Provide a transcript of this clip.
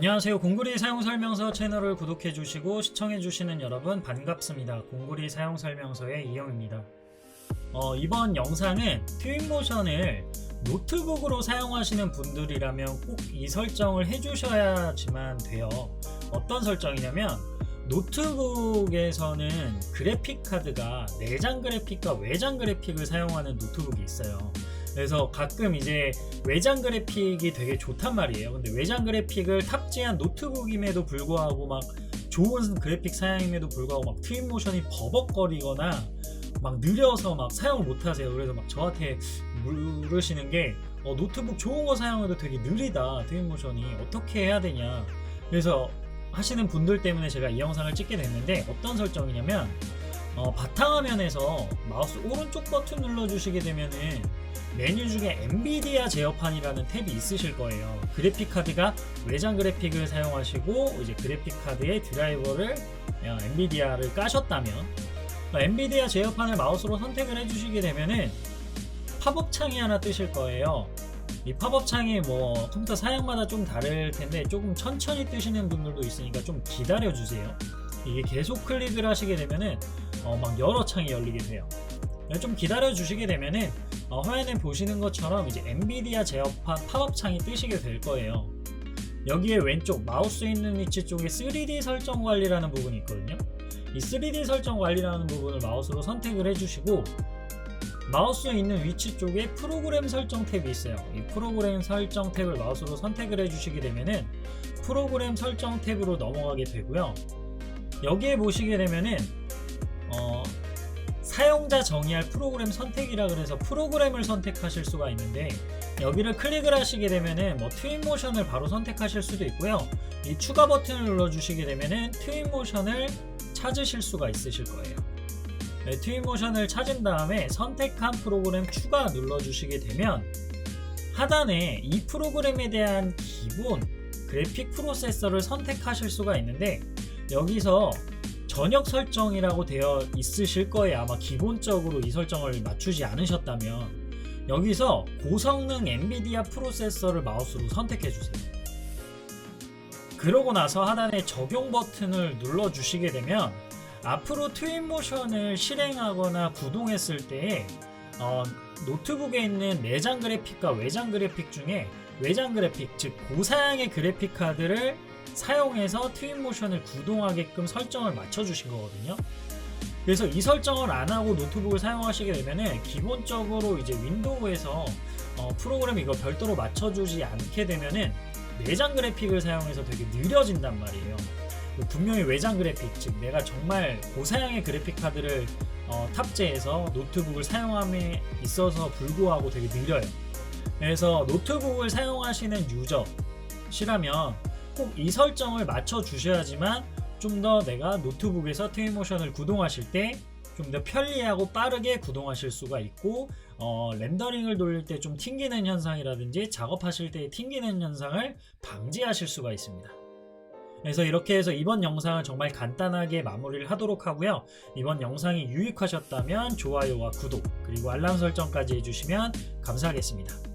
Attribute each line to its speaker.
Speaker 1: 안녕하세요. 공구리 사용 설명서 채널을 구독해 주시고 시청해 주시는 여러분 반갑습니다. 공구리 사용 설명서의 이영입니다. 어, 이번 영상은 트윈모션을 노트북으로 사용하시는 분들이라면 꼭 이 설정을 해주셔야지만 돼요. 어떤 설정이냐면 노트북에서는 그래픽 카드가 내장 그래픽과 외장 그래픽을 사용하는 노트북이 있어요. 그래서 가끔 이제 외장 그래픽이 되게 좋단 말이에요. 근데 외장 그래픽을 탑재한 노트북임에도 불구하고 막 좋은 그래픽 사양임에도 불구하고 막 트윈 모션이 버벅거리거나 막 느려서 막 사용을 못 하세요. 그래서 막 저한테 물으시는 게 어, 노트북 좋은 거 사용해도 되게 느리다. 트윈 모션이 어떻게 해야 되냐. 그래서 하시는 분들 때문에 제가 이 영상을 찍게 됐는데 어떤 설정이냐면 어, 바탕화면에서 마우스 오른쪽 버튼 눌러주시게 되면은 메뉴 중에 엔비디아 제어판이라는 탭이 있으실 거예요. 그래픽 카드가 외장 그래픽을 사용하시고 이제 그래픽 카드의 드라이버를 어, 엔비디아를 까셨다면 어, 엔비디아 제어판을 마우스로 선택을 해주시게 되면은 팝업 창이 하나 뜨실 거예요. 이 팝업 창이 뭐 컴퓨터 사양마다 좀 다를 텐데 조금 천천히 뜨시는 분들도 있으니까 좀 기다려 주세요. 이게 계속 클릭을 하시게 되면은 어, 막 여러 창이 열리게 돼요. 좀 기다려 주시게 되면은 어, 화면에 보시는 것처럼 이제 엔비디아 제어판 팝업 창이 뜨시게 될 거예요. 여기에 왼쪽 마우스 있는 위치 쪽에 3D 설정 관리라는 부분이 있거든요. 이 3D 설정 관리라는 부분을 마우스로 선택을 해주시고 마우스 있는 위치 쪽에 프로그램 설정 탭이 있어요. 이 프로그램 설정 탭을 마우스로 선택을 해주시게 되면은 프로그램 설정 탭으로 넘어가게 되고요. 여기에 보시게 되면은 어, 사용자 정의할 프로그램 선택이라 그래서 프로그램을 선택하실 수가 있는데 여기를 클릭을 하시게 되면은 뭐 트윈 모션을 바로 선택하실 수도 있고요. 이 추가 버튼을 눌러주시게 되면은 트윈 모션을 찾으실 수가 있으실 거예요. 네, 트윈 모션을 찾은 다음에 선택한 프로그램 추가 눌러주시게 되면 하단에 이 프로그램에 대한 기본 그래픽 프로세서를 선택하실 수가 있는데 여기서 전역 설정이라고 되어 있으실 거예요. 아마 기본적으로 이 설정을 맞추지 않으셨다면 여기서 고성능 엔비디아 프로세서를 마우스로 선택해 주세요. 그러고 나서 하단에 적용 버튼을 눌러 주시게 되면 앞으로 트윈 모션을 실행하거나 구동했을 때 어, 노트북에 있는 내장 그래픽과 외장 그래픽 중에 외장 그래픽 즉 고사양의 그래픽 카드를 사용해서 트윈 모션을 구동하게끔 설정을 맞춰주신 거거든요. 그래서 이 설정을 안 하고 노트북을 사용하시게 되면은 기본적으로 이제 윈도우에서 어, 프로그램 이거 별도로 맞춰주지 않게 되면은 내장 그래픽을 사용해서 되게 느려진단 말이에요. 분명히 외장 그래픽, 즉 내가 정말 고사양의 그래픽 카드를 어, 탑재해서 노트북을 사용함에 있어서 불구하고 되게 느려요. 그래서 노트북을 사용하시는 유저시라면 꼭 이 설정을 맞춰 주셔야지만 좀 더 내가 노트북에서 트윈모션을 구동하실 때 좀 더 편리하고 빠르게 구동하실 수가 있고 어, 렌더링을 돌릴 때 좀 튕기는 현상이라든지 작업하실 때 튕기는 현상을 방지하실 수가 있습니다. 그래서 이렇게 해서 이번 영상은 정말 간단하게 마무리를 하도록 하고요. 이번 영상이 유익하셨다면 좋아요와 구독 그리고 알람 설정까지 해주시면 감사하겠습니다.